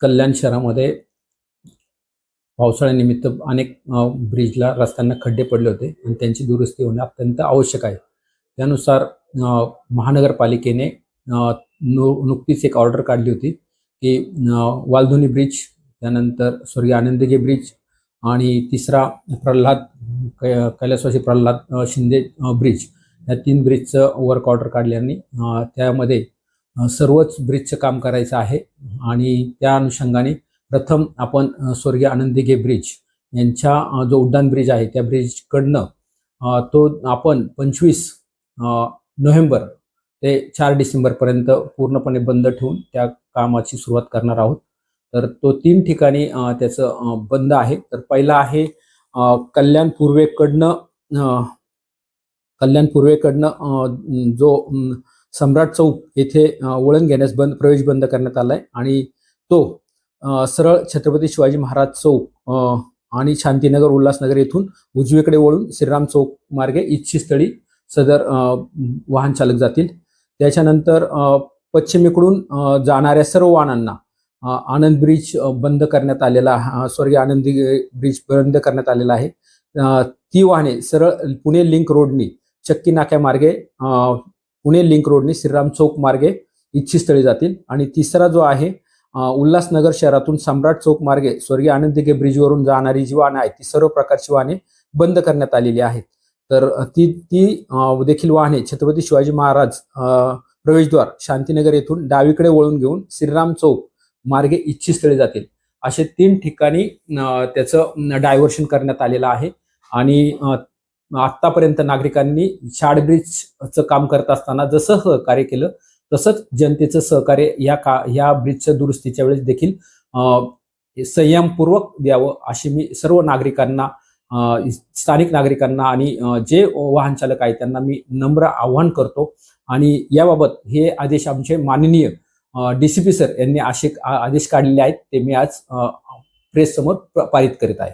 कल्याण शहरामध्ये पावसाळ्यानिमित्त अनेक ब्रिजला रस्त्यांना खड्डे पडले होते आणि त्यांची दुरुस्ती होणे अत्यंत आवश्यक आहे. त्यानुसार महानगरपालिकेने नु नुकतीच एक ऑर्डर काढली होती की वालधुनी ब्रिज त्यानंतर स्वर्गीय आनंदगे ब्रिज आणि तिसरा प्रल्हाद कै- कैलासवासी प्रल्हाद शिंदे ब्रिज या तीन ब्रिजचं वर्क ऑर्डर काढल्याने त्यामध्ये सर्वच ब्रिजचं काम करायचं आहे. आणि त्या अनुषंगाने प्रथम आपण स्वर्गीय स्वर्गीय दिघे ब्रिज यांच्या जो उड्डाण ब्रिज आहे त्या ब्रिजकडनं तो आपण पंचवीस नोव्हेंबर ते चार डिसेंबरपर्यंत पूर्णपणे बंद ठेवून त्या कामाची सुरुवात करणार आहोत. तर तो तीन ठिकाणी त्याचं बंद आहे. तर पहिला आहे अ, कल्याण पूर्वेकडनं कल्याण पूर्वेकडनं जो सम्राट चौक येथे वळण घेण्यास बंद प्रवेश बंद करण्यात आलाय आणि तो सरळ छत्रपती शिवाजी महाराज चौक आणि शांतीनगर उल्हासनगर येथून उजवीकडे वळून श्रीराम चौक मार्गे इच्छितस्थळी सदर वाहन चालक जातील. त्याच्यानंतर पश्चिमेकडून जाणाऱ्या सर्व वाहनांना आनंद ब्रिज बंद करण्यात आलेला स्वर्गीय आनंदी ब्रिज बंद करण्यात आलेला आहे. ती वाहने सरळ पुणे लिंक रोडनी चक्की नाक्यामार्गे पुणे लिंक रोडने श्रीराम चौक मार्गे इच्छितस्थळी जातील. आणि तिसरा जो आहे उल्हासनगर शहरातून सम्राट चौक मार्गे स्वर्गीय आनंद दिघे ब्रिजवरून जाणारी जी वाहनं आहेत ती सर्व प्रकारची वाहने बंद करण्यात आलेली आहेत. तर ती ती देखील वाहने छत्रपती शिवाजी महाराज प्रवेशद्वार शांतीनगर येथून डावीकडे वळून घेऊन श्रीराम चौक मार्गे इच्छितस्थळी जातील. असे तीन ठिकाणी त्याचं डायव्हर्शन करण्यात आलेलं आहे. आणि आतापर्यंत नागरिकांनी शाड ब्रिजचं काम करत असताना जसं सहकार्य केलं तसंच जनतेचं सहकार्य या का या ब्रिजच्या दुरुस्तीच्या वेळेस देखील संयमपूर्वक द्यावं अशी मी सर्व नागरिकांना स्थानिक नागरिकांना आणि जे वाहन चालक आहेत त्यांना मी नम्र आव्हान करतो. आणि याबाबत हे आदेश आमचे माननीय डीसीपी सर यांनी असे आ- आदेश काढलेले आहेत ते मी आज प्रेस समोर पारित करीत आहे.